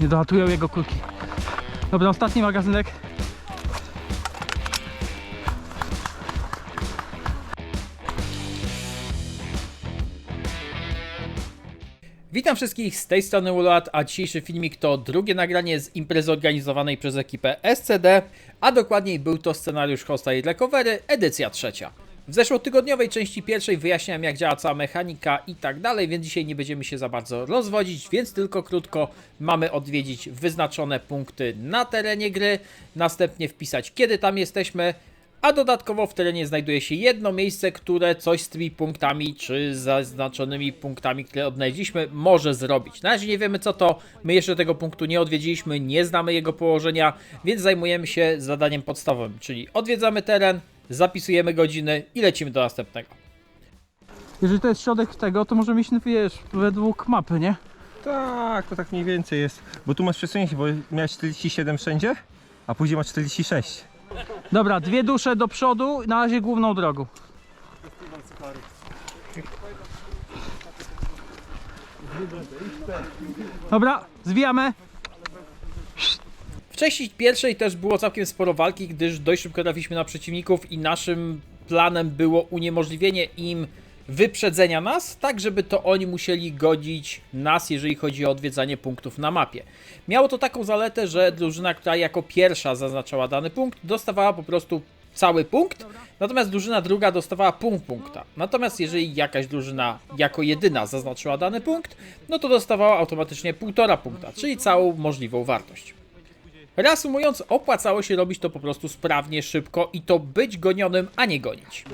Nie dolatują jego kulki. Dobra, ostatni magazynek. Witam wszystkich z tej strony Ulat, a dzisiejszy filmik to drugie nagranie z imprezy organizowanej przez ekipę SCD, a dokładniej był to scenariusz Hosta i Recovery, edycja trzecia. W zeszłotygodniowej części pierwszej wyjaśniałem jak działa cała mechanika i tak dalej, więc dzisiaj nie będziemy się za bardzo rozwodzić, więc tylko krótko mamy odwiedzić wyznaczone punkty na terenie gry, następnie wpisać kiedy tam jesteśmy, a dodatkowo w terenie znajduje się jedno miejsce, które coś z tymi punktami, czy zaznaczonymi punktami, które odnaleźliśmy, może zrobić. Na razie nie wiemy co to, my jeszcze tego punktu nie odwiedziliśmy, nie znamy jego położenia, więc zajmujemy się zadaniem podstawowym, czyli odwiedzamy teren, zapisujemy godziny i lecimy do następnego. Jeżeli to jest środek tego, to możemy iść, wiesz, według mapy, nie? Tak, to tak mniej więcej jest. Bo tu masz przesunięcie, bo miałeś 47 wszędzie, a później masz 46. Dobra, dwie dusze do przodu, na razie główną drogą. Dobra, zwijamy. W części pierwszej też było całkiem sporo walki, gdyż dość szybko trafiliśmy na przeciwników i naszym planem było uniemożliwienie im wyprzedzenia nas, tak żeby to oni musieli godzić nas, jeżeli chodzi o odwiedzanie punktów na mapie. Miało to taką zaletę, że drużyna, która jako pierwsza zaznaczała dany punkt, dostawała po prostu cały punkt, natomiast drużyna druga dostawała punkt punkta. Natomiast jeżeli jakaś drużyna jako jedyna zaznaczyła dany punkt, no to dostawała automatycznie półtora punkta, czyli całą możliwą wartość. Reasumując, opłacało się robić to po prostu sprawnie, szybko i to być gonionym, a nie gonić.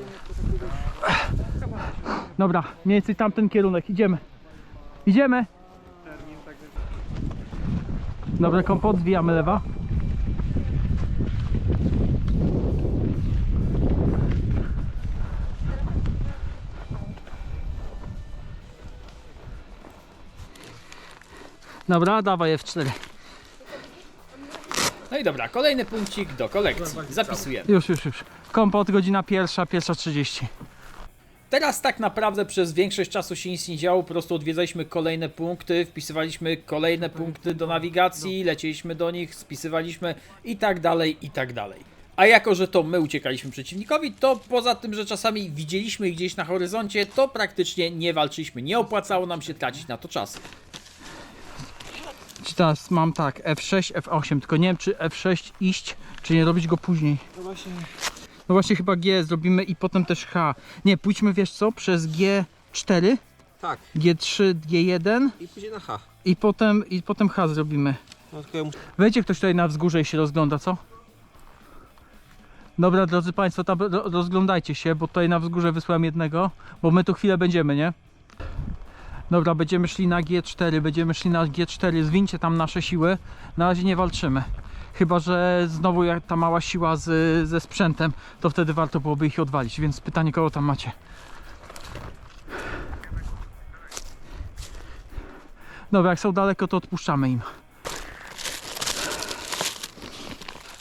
Dobra, mniej więcej tamten kierunek, idziemy. Idziemy. Dobra, kompot, zwijamy lewa. Dobra, dawaj F4. No i dobra, kolejny punkcik do kolekcji. Zapisujemy. Już, już, już. Kompot, godzina pierwsza, pierwsza 30. Teraz tak naprawdę przez większość czasu się nic nie działo, po prostu odwiedzaliśmy kolejne punkty, wpisywaliśmy kolejne punkty do nawigacji, lecieliśmy do nich, spisywaliśmy i tak dalej, i tak dalej. A jako, że to my uciekaliśmy przeciwnikowi, to poza tym, że czasami widzieliśmy ich gdzieś na horyzoncie, to praktycznie nie walczyliśmy. Nie opłacało nam się tracić na to czas. Czy teraz mam tak, F6, F8, tylko nie wiem czy F6 iść, czy nie robić go później. No właśnie chyba G zrobimy i potem też H. Nie, pójdźmy wiesz co, przez G4, Tak, G3, G1 i później na H. i potem, i potem H zrobimy. No, tylko ja muszę... Wejdzie ktoś tutaj na wzgórze i się rozgląda, co? Dobra, drodzy Państwo, tam ro- rozglądajcie się, bo tutaj na wzgórze wysłałem jednego, bo my tu chwilę będziemy, nie? Dobra, będziemy szli na G4, będziemy szli na G4, zwincie tam nasze siły, na razie nie walczymy. Chyba, że znowu jak ta mała siła z, ze sprzętem, to wtedy warto byłoby ich odwalić, więc pytanie kogo tam macie? Dobra, jak są daleko, to odpuszczamy im.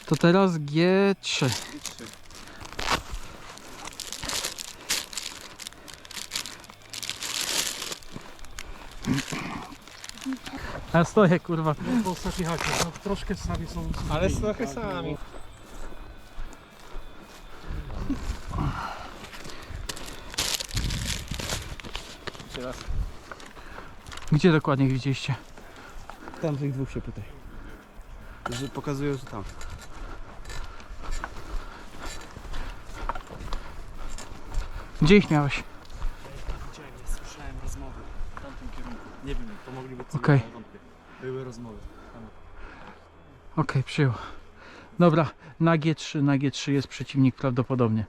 To teraz G3. Ja stoję, kurwa. Po ostatniej hacie, no, troszkę sami są. Ale trochę sami. Jeszcze raz. Gdzie dokładnie widzieliście? Tam tych dwóch się pytaj. Że pokazują, że tam. Gdzie ich miałeś? Widziałem, ja słyszałem rozmowy w tamtym kierunku. Nie wiem, to mogli być Okej. Były rozmowy. Okej, przyjął. Dobra, na G3, na G3 jest przeciwnik prawdopodobnie.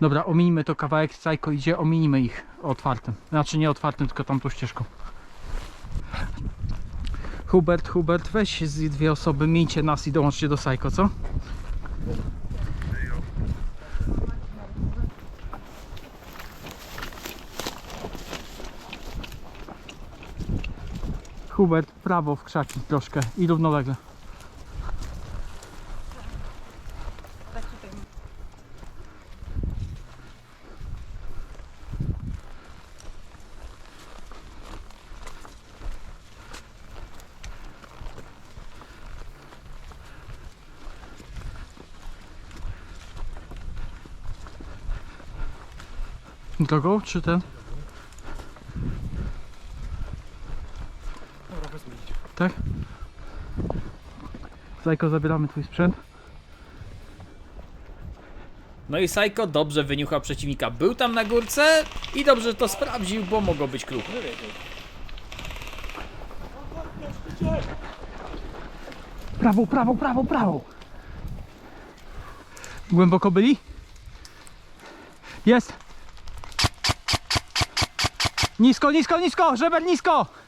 Dobra, ominimy to kawałek, Psycho idzie, ominimy ich otwartym. Znaczy nie otwartym, tylko tamtą ścieżką. Hubert, Hubert, weź z dwie osoby, miejcie nas i dołączcie do Psycho, co? Hubert, prawo w krzaki troszkę i równolegle. Drogą czy ten? Tak? Zajko, zabieramy twój sprzęt. No i Psycho dobrze wyniuchał przeciwnika. Był tam na górce i dobrze to sprawdził, bo mogło być klub. Prawo, prawo, prawo, prawo. Głęboko byli? Jest. Nisko, nisko, nisko, żeber nisko.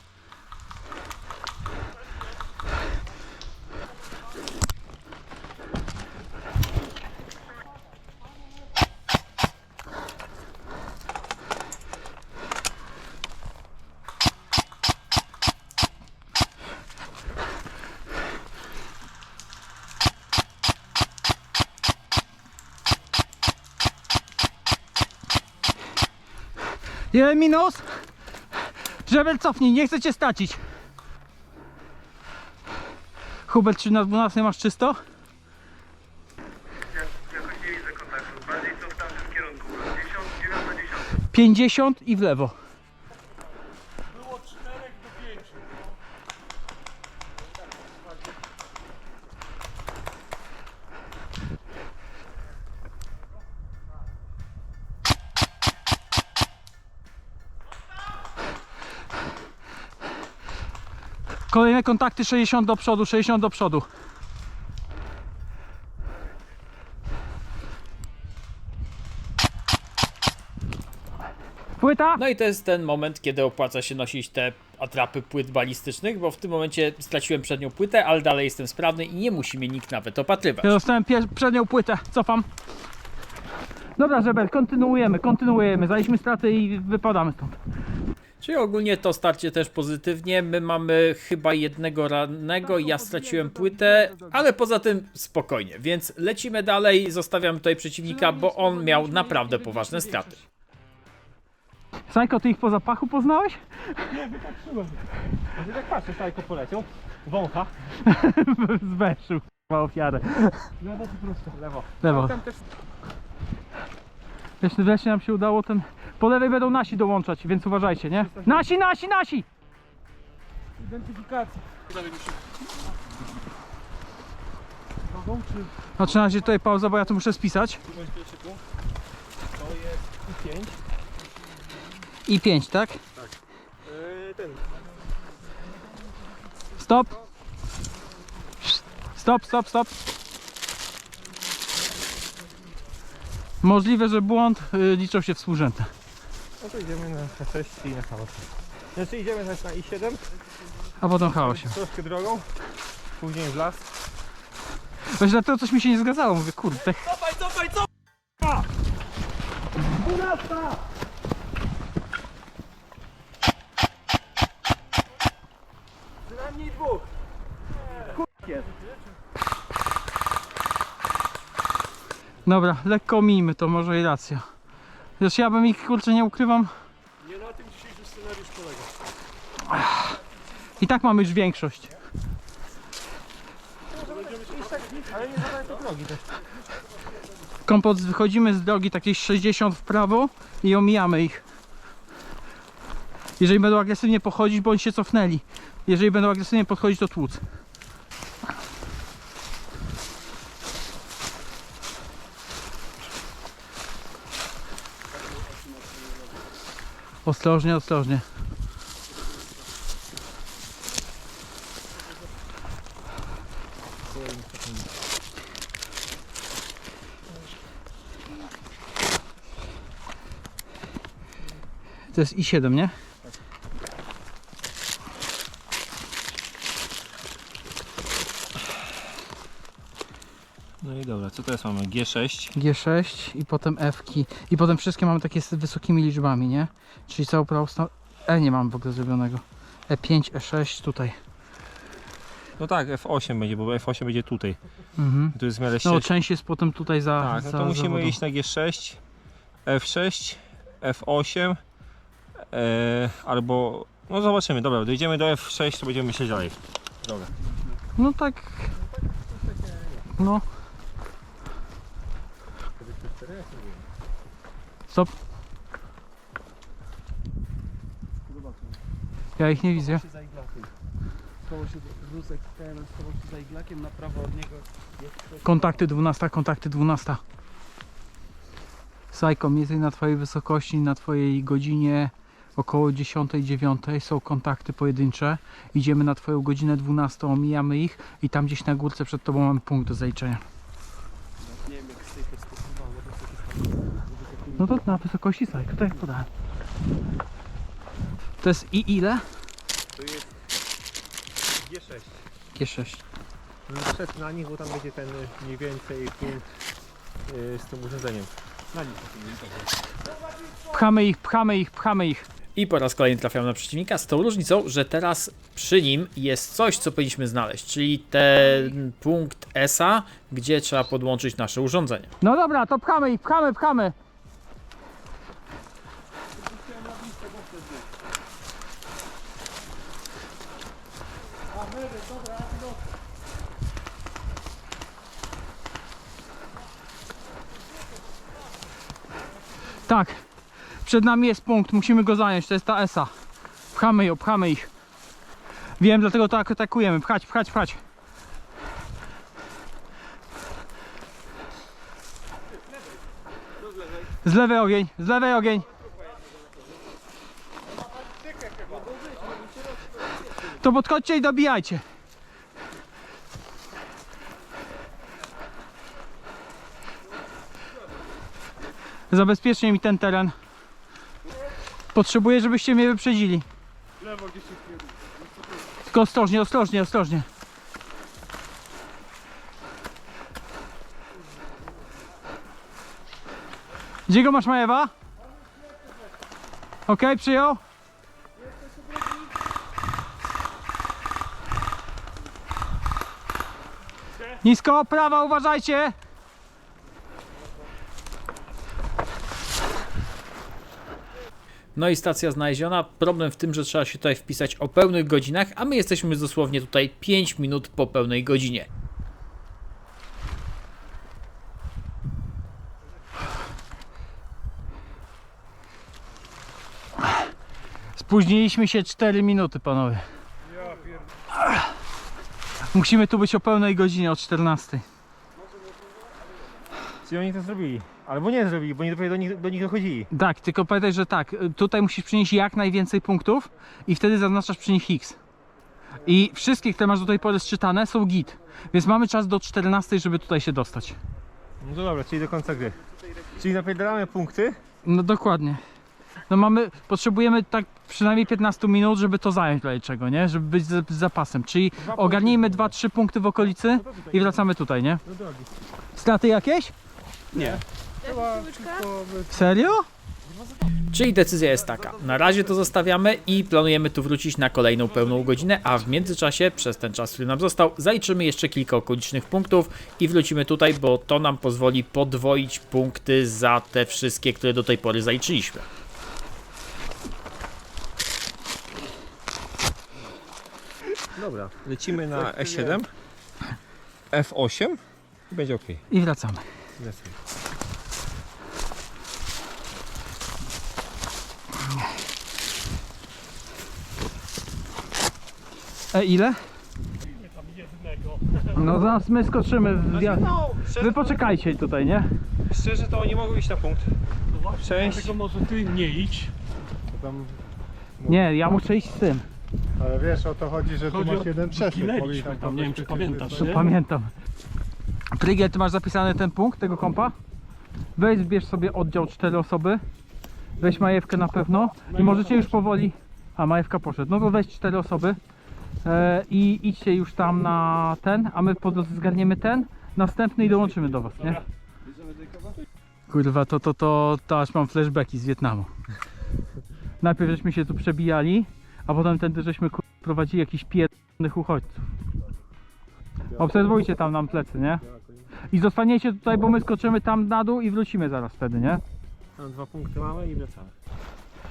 Jeden minus. Żebel cofnij, nie chcę cię stracić. Hubert, czy na 12 masz czysto? Jakoś nie widzę kontaktu. Bardziej co w tamtym kierunku. 10, 9 na 10. 50 i w lewo. Kolejne kontakty 60 do przodu, 60 do przodu. Płyta? No i to jest ten moment, kiedy opłaca się nosić te atrapy płyt balistycznych, bo w tym momencie straciłem przednią płytę, ale dalej jestem sprawny i nie musi mnie nikt nawet opatrywać. Ja dostałem przednią płytę, cofam. Dobra, Żebel, kontynuujemy, kontynuujemy. Zaliśmy straty i wypadamy stąd. Czyli ogólnie to starcie też pozytywnie. My mamy chyba jednego rannego, ja straciłem płytę, ale poza tym spokojnie. Więc lecimy dalej, zostawiam tutaj przeciwnika, bo on miał naprawdę poważne straty. Sajko, ty ich po zapachu poznałeś? A ty tak patrzę, Sajko poleciał. Wącha. Zwęszył chyba ofiarę. Lewo czy prosto? Lewo. Lewo. Tam też Wreszcie, wreszcie nam się udało ten... Po lewej będą nasi dołączać, więc uważajcie, nie? Nasi, nasi, nasi! identyfikacja. Nogą czy Znaczy na razie tutaj pauza, bo ja to muszę spisać. tu? To jest I5. I 5, tak? Yy, ten. Stop! Stop, stop, stop! Możliwe, że błąd y, liczą się współrzędne. No to idziemy na H6 i na chaos. Znaczy idziemy teraz na I7, A potem chaosie. troszkę drogą, później w las. Właśnie dlatego coś mi się nie zgadzało. Mówię, kurde, Cofaj, cofaj, cofaj! Przynajmniej dwóch. Dobra, lekko mijmy to, może i racja. Zresztą ja bym ich, kurczę, nie ukrywam. Nie na tym dzisiejszy scenariusz polega. I tak mamy już większość. Ale nie zadaj to drogi też. Kompot, wychodzimy z drogi takiej 60 w prawo i omijamy ich. Jeżeli będą agresywnie pochodzić, bądź się cofnęli. Jeżeli będą agresywnie podchodzić, to tłuc. Ostrożnie, ostrożnie. To jest i7, nie? No i dobra, co teraz mamy? G6. G6 i potem F-ki. I potem wszystkie mamy takie z wysokimi liczbami, nie? Czyli całą stronę. E nie mam w ogóle zrobionego. E5, E6 tutaj. No tak, F8 będzie, bo F8 będzie tutaj. Mhm. Tu jest w miarę No część jest potem tutaj za. Tak, no za to musimy zawodą. iść na G6, F6, F8 e, albo... No zobaczymy, dobra, dojdziemy do F6, to będziemy myśleć dalej. Dobra. No tak. No. Stop. Ja ich nie widzę. Schował się za iglakiem. Kontakty 12, kontakty 12. Sajkom, jesteś na Twojej wysokości, na Twojej godzinie około 10-9 są kontakty pojedyncze. Idziemy na Twoją godzinę 12, omijamy ich i tam gdzieś na górce przed Tobą mamy punkt do zaliczenia. No to na wysokości tak jak podałem. To jest i ile? To jest G6. G6. Wszedł na nich, bo tam będzie ten y, mniej więcej punkt y, z tym urządzeniem. Na nich. Pchamy ich, pchamy ich, pchamy ich. I po raz kolejny trafiamy na przeciwnika z tą różnicą, że teraz przy nim jest coś, co powinniśmy znaleźć, czyli ten punkt ESA, gdzie trzeba podłączyć nasze urządzenie. No dobra, to pchamy ich, pchamy, pchamy. Tak, przed nami jest punkt, musimy go zająć, to jest ta ESA. Pchamy ją, pchamy ich. Wiem, dlatego tak atakujemy, pchać, pchać, pchać. Z lewej ogień, z lewej ogień. To podchodźcie i dobijajcie. Zabezpieczcie mi ten teren. Potrzebuję, żebyście mnie wyprzedzili. Tylko ostrożnie, ostrożnie, ostrożnie. Gdzie go masz Majewa? Okej, przyjął. Nisko, prawa, uważajcie. No i stacja znaleziona. Problem w tym, że trzeba się tutaj wpisać o pełnych godzinach, a my jesteśmy dosłownie tutaj 5 minut po pełnej godzinie. Spóźniliśmy się 4 minuty, panowie. Musimy tu być o pełnej godzinie, o 14. Czyli oni to zrobili. Albo nie zrobili, bo nie dopiero do nich, do nich dochodzili. Tak, tylko pamiętaj, że tak, tutaj musisz przynieść jak najwięcej punktów i wtedy zaznaczasz przy nich X. I wszystkie, które masz do tej pory sczytane są git. Więc mamy czas do 14, żeby tutaj się dostać. No to dobra, czyli do końca gry. Czyli napierdalamy punkty. No dokładnie. No mamy, potrzebujemy tak przynajmniej 15 minut, żeby to zająć dla czego, nie? Żeby być z, z zapasem. Czyli ogarnijmy 2-3 punkty w okolicy i wracamy tutaj, nie? No drogi. Straty jakieś? Nie. Serio? Czyli decyzja jest taka. Na razie to zostawiamy i planujemy tu wrócić na kolejną pełną godzinę, a w międzyczasie, przez ten czas, który nam został, zaliczymy jeszcze kilka okolicznych punktów i wrócimy tutaj, bo to nam pozwoli podwoić punkty za te wszystkie, które do tej pory zaliczyliśmy. Dobra, lecimy na E7, F8 i będzie ok. I wracamy. Lecimy. E ile? No zaraz my skoczymy w wjazd. No, szczerze, Wy poczekajcie tutaj, nie? szczerze to oni mogą iść na punkt. Część. Dlatego może ty nie idź. Nie, ja muszę iść z tym. Ale wiesz, o to chodzi, że tu Chodzi masz o- jeden tam, nie wiem czy pamiętasz, nie? pamiętam. Prygiel, ty masz zapisany ten punkt tego kompa? Weź zbierz sobie oddział 4 osoby. Weź majewkę na pewno. I możecie już powoli. A majewka poszedł. No to weź 4 osoby. E, I idźcie już tam na ten, a my po drodze zgarniemy ten. Następny i dołączymy do was, nie? Kurwa, to, to, to, to aż mam flashbacki z Wietnamu. Najpierw żeśmy się tu przebijali, a potem tędy żeśmy kur- prowadzili jakichś pierdolnych uchodźców. Obserwujcie tam nam plecy, nie? I zostaniecie tutaj, bo my skoczymy tam na dół i wrócimy zaraz wtedy, nie? Tam dwa punkty mamy i wracamy.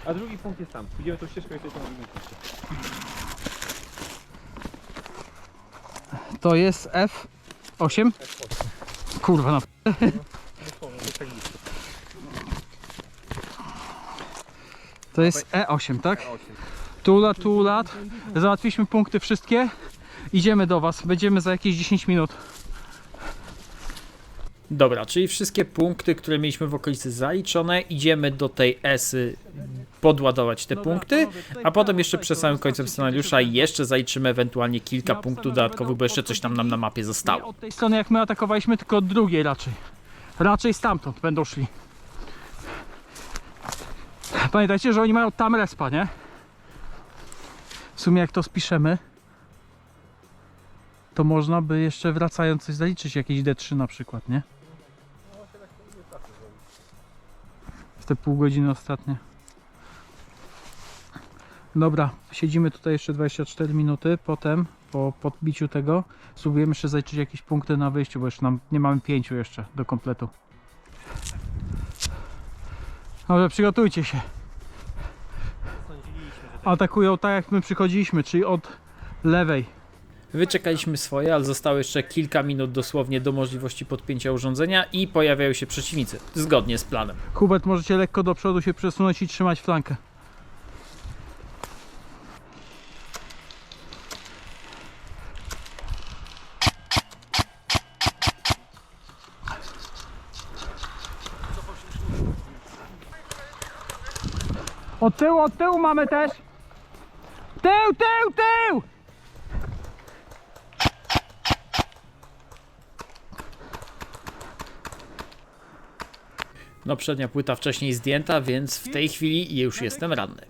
A drugi punkt jest tam. Idziemy tą ścieżką i na drugim punkcie. To jest F8. Kurwa, no. To jest E8, tak? Tu lat, tu lat. Załatwiliśmy punkty wszystkie. Idziemy do Was. Będziemy za jakieś 10 minut. Dobra, czyli wszystkie punkty, które mieliśmy w okolicy zaliczone, idziemy do tej Esy podładować te punkty, a potem jeszcze przed samym końcem scenariusza jeszcze zaliczymy ewentualnie kilka punktów dodatkowych, bo jeszcze coś tam nam na mapie Nie zostało. od tej strony jak my atakowaliśmy, tylko od drugiej raczej. Raczej stamtąd będą szli. Pamiętajcie, że oni mają tam respa, nie? Sumie jak to spiszemy, to można by jeszcze wracając coś zaliczyć, jakieś D3 na przykład, nie? W te pół godziny ostatnie. Dobra, siedzimy tutaj jeszcze 24 minuty, potem po podbiciu tego spróbujemy jeszcze zaliczyć jakieś punkty na wyjściu, bo jeszcze nam nie mamy pięciu jeszcze do kompletu. Dobrze, przygotujcie się. Atakują tak jak my przychodziliśmy, czyli od lewej. Wyczekaliśmy swoje, ale zostało jeszcze kilka minut dosłownie do możliwości podpięcia urządzenia i pojawiają się przeciwnicy, zgodnie z planem. Hubert, możecie lekko do przodu się przesunąć i trzymać flankę. Od tyłu, od tyłu mamy też. Tył, tył, tył! No przednia płyta wcześniej zdjęta, więc w tej chwili już jestem ranny.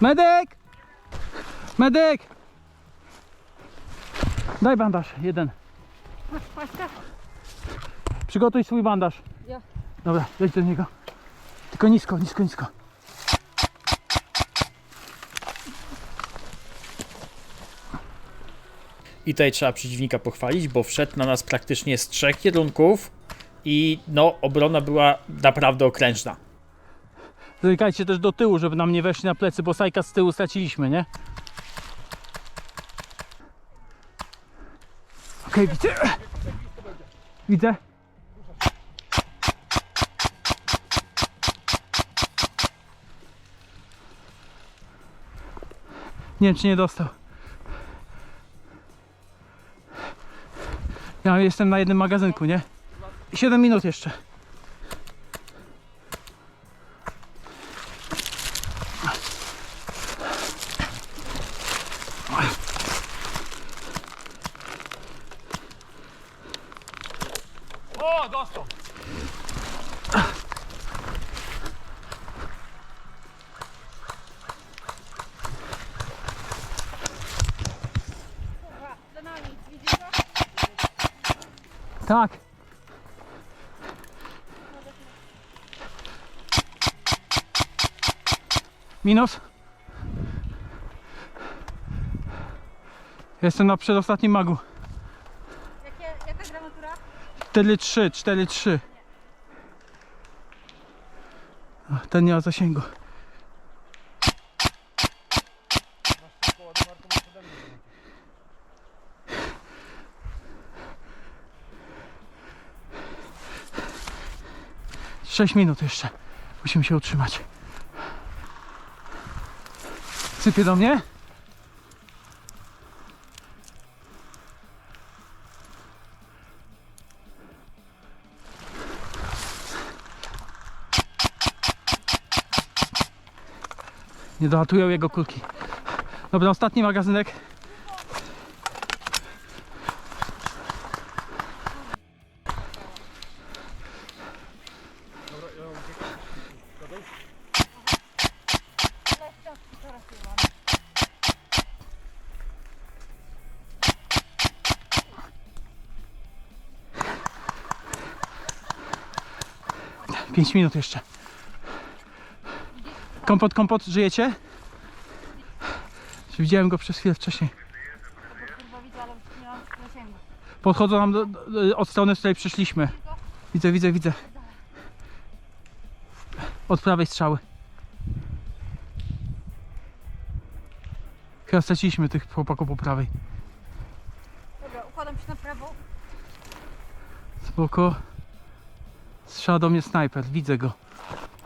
Medyk! Medyk! Daj bandaż, jeden. Przygotuj swój bandaż. Ja. Dobra, wejdź do niego. Tylko nisko, nisko, nisko. I tutaj trzeba przeciwnika pochwalić, bo wszedł na nas praktycznie z trzech kierunków i no obrona była naprawdę okrężna. Zerkajcie też do tyłu, żeby nam nie weszli na plecy, bo sajka z tyłu straciliśmy, nie? Okej, widzę. Widzę. Nie wiem, czy nie dostał. Ja jestem na jednym magazynku, nie? 7 minut jeszcze. O, dostał! Za nami, widzisz go? Tak. Minus. Jestem na przedostatnim magu. Jakie, jaka gramatura? 4-3, 4-3. O, Ten nie ma zasięgu. Sześć minut jeszcze. Musimy się utrzymać. Sypie do mnie? Nie dolatują jego kulki. Dobra, ostatni magazynek. Pięć minut jeszcze. Kompot, kompot, żyjecie? Widziałem go przez chwilę wcześniej. Podchodzą nam do, do, od strony, z której przyszliśmy. Widzę, widzę, widzę. Od prawej strzały. Chyba straciliśmy tych chłopaków po prawej. Dobra, układam się na prawo. Spoko. Strzela do mnie snajper, widzę go.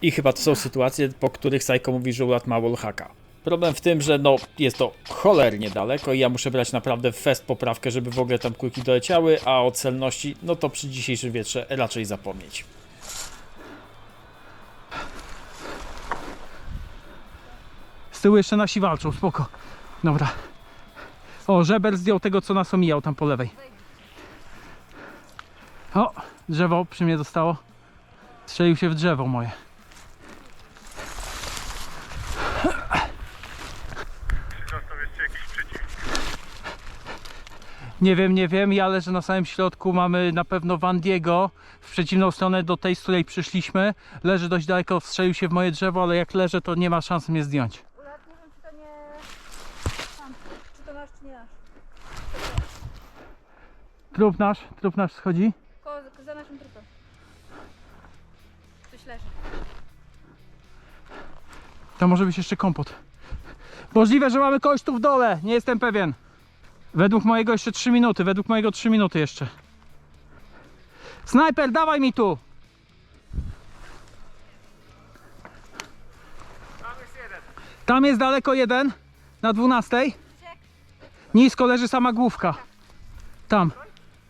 I chyba to są sytuacje, po których Sajko mówi, że ulat ma wallhacka. Problem w tym, że no jest to cholernie daleko i ja muszę brać naprawdę fest poprawkę, żeby w ogóle tam kulki doleciały, a o celności, no to przy dzisiejszym wietrze raczej zapomnieć. Z tyłu jeszcze nasi walczą, spoko. Dobra. O, żeber zdjął tego, co nas omijał tam po lewej. O, drzewo przy mnie zostało. Strzelił się w drzewo moje. Nie wiem, nie wiem, ja leżę na samym środku, mamy na pewno Wandiego w przeciwną stronę do tej, z której przyszliśmy. Leży dość daleko, strzelił się w moje drzewo, ale jak leżę, to nie ma szans mnie zdjąć. Ulat, nie wiem czy to nie... Tam, czy to nasz, czy nie nasz. Trup nasz, trup nasz schodzi. Za naszym trupem. Leży. To może być jeszcze kompot. Możliwe, że mamy kogoś tu w dole, nie jestem pewien. Według mojego jeszcze 3 minuty, według mojego 3 minuty jeszcze. Snajper, dawaj mi tu! Tam jest daleko jeden, na 12. Nisko leży sama główka. Tam.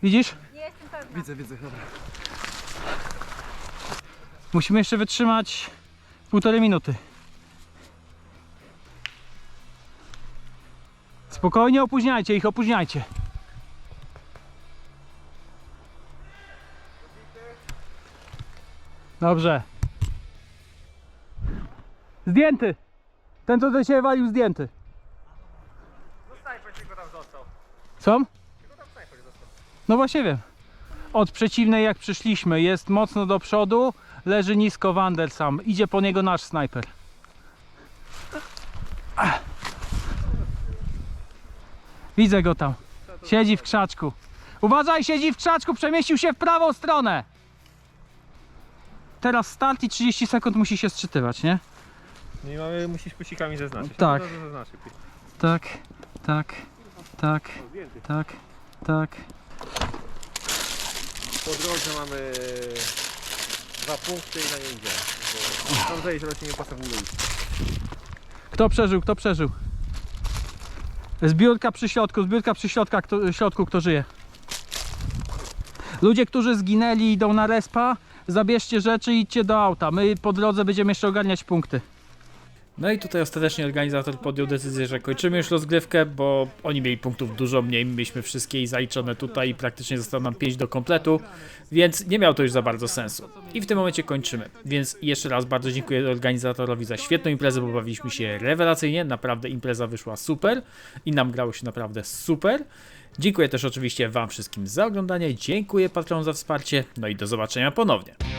Widzisz? Nie jestem pewna. Widzę, widzę, dobra. Musimy jeszcze wytrzymać półtorej minuty. Spokojnie opóźniajcie ich, opóźniajcie. Dobrze. Zdjęty. Ten co do siebie walił zdjęty. Co? No właśnie wiem. Od przeciwnej jak przyszliśmy jest mocno do przodu, leży nisko Wander sam. Idzie po niego nasz snajper. Widzę go tam. Siedzi w krzaczku. Uważaj, siedzi w krzaczku, przemieścił się w prawą stronę. Teraz start i 30 sekund musi się sczytywać, nie? No i mamy, musisz pusikami zaznaczyć. Tak. Tak, tak, tak, tak, tak. Po drodze mamy dwa punkty i na nie idziemy. Bo tam zejść, ale się nie iść. Kto przeżył, kto przeżył? Zbiórka przy środku, zbiórka przy środka, kto, środku, kto żyje. Ludzie, którzy zginęli idą na respa, zabierzcie rzeczy i idźcie do auta. My po drodze będziemy jeszcze ogarniać punkty. No i tutaj ostatecznie organizator podjął decyzję, że kończymy już rozgrywkę, bo oni mieli punktów dużo mniej, my mieliśmy wszystkie i zaliczone tutaj i praktycznie zostało nam 5 do kompletu, więc nie miał to już za bardzo sensu. I w tym momencie kończymy. Więc jeszcze raz bardzo dziękuję organizatorowi za świetną imprezę, bo bawiliśmy się rewelacyjnie, naprawdę impreza wyszła super i nam grało się naprawdę super. Dziękuję też oczywiście Wam wszystkim za oglądanie, dziękuję patronom za wsparcie, no i do zobaczenia ponownie.